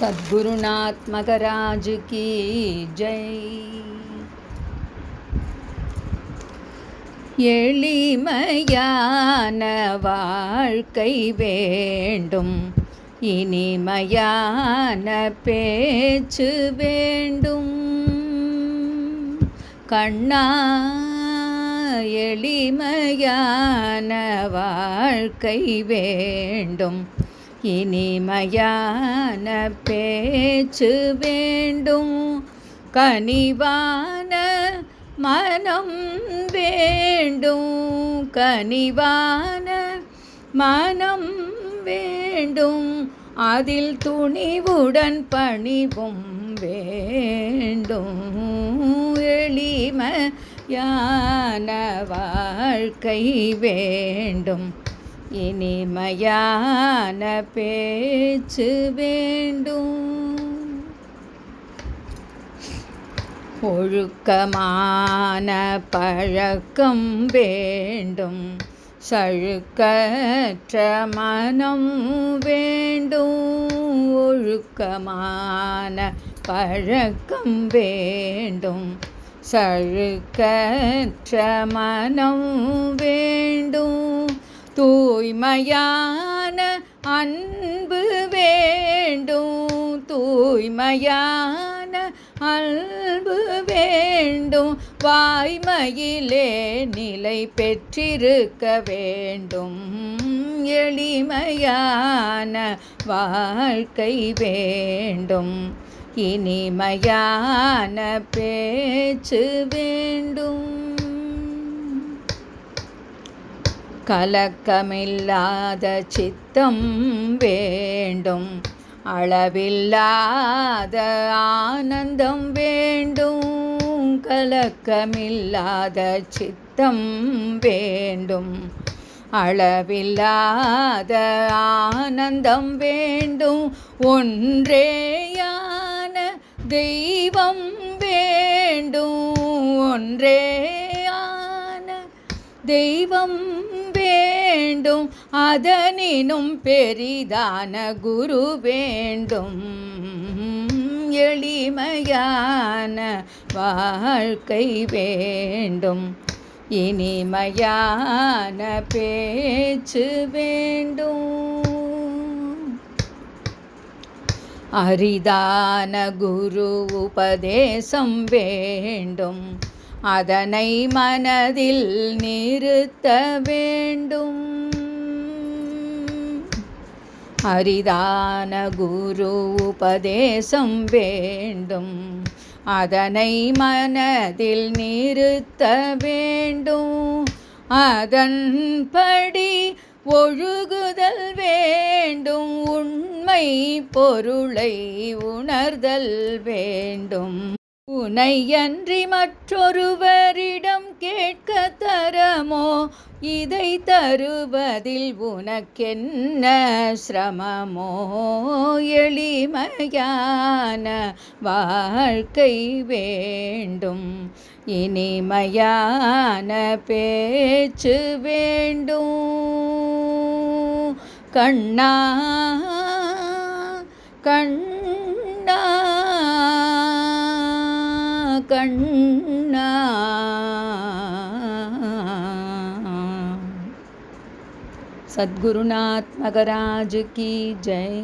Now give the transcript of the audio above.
சத்குருநாத் மகராஜ் கி ஜெய். எளிமையான வாழ்க்கை வேண்டும். இனிமையான பேச்சு வேண்டும். கண்ணா எளிமையான வாழ்க்கை வேண்டும். இனிமையான பேச்சு வேண்டும். கனிவான மனம் வேண்டும். கனிவான மனம் வேண்டும். அதில் துணிவுடன் பணிவும் வேண்டும். எளிமையான வாழ்க்கை வேண்டும். இனிமையான பேச்சு வேண்டும். ஒழுக்கமான பழக்கம் வேண்டும். சழுக்கற்ற மனம் வேண்டும். ஒழுக்கமான பழக்கம் வேண்டும். சழுக்கற்ற மனம் வேண்டும். தூய்மையான அன்பு வேண்டும். தூய்மையான அன்பு வேண்டும். வாய்மையிலே நிலை பெற்றிருக்க வேண்டும். எளிமையான வாழ்க்கை வேண்டும். இனிமையான பேச்சு வேண்டும். கலக்கமில்லாத சித்தம் வேண்டும். அளவில்லாத ஆனந்தம் வேண்டும். கலக்கமில்லாத சித்தம் வேண்டும். அளவில்லாத ஆனந்தம் வேண்டும். ஒன்றேயான தெய்வம் வேண்டும். ஒன்றே தெய்வம் வேண்டும் அதனினும் பெரிதான குரு வேண்டும். எளிமையான வாழ்க்கை வேண்டும். இனிமையான பேச்சு வேண்டும். அரிதான குரு உபதேசம் வேண்டும். அதனை மனதில் நிறுத்த வேண்டும். அரிதான குரு உபதேசம் வேண்டும். அதனை மனதில் நிறுத்த வேண்டும். அதன்படி ஒழுகுதல் வேண்டும். உண்மை பொருளை உணர்தல் வேண்டும். உனையன்றி மற்றொருவரிடம் கேட்க தரமோ? இதை தருவதில் உனக்கென்ன சிரமமோ? எளிமையான வாழ்க்கை வேண்டும். இனிமையான பேச்சு வேண்டும். கண்ணா கண்ணா கண்ணா सद्गुरुनाथ मगराज की जय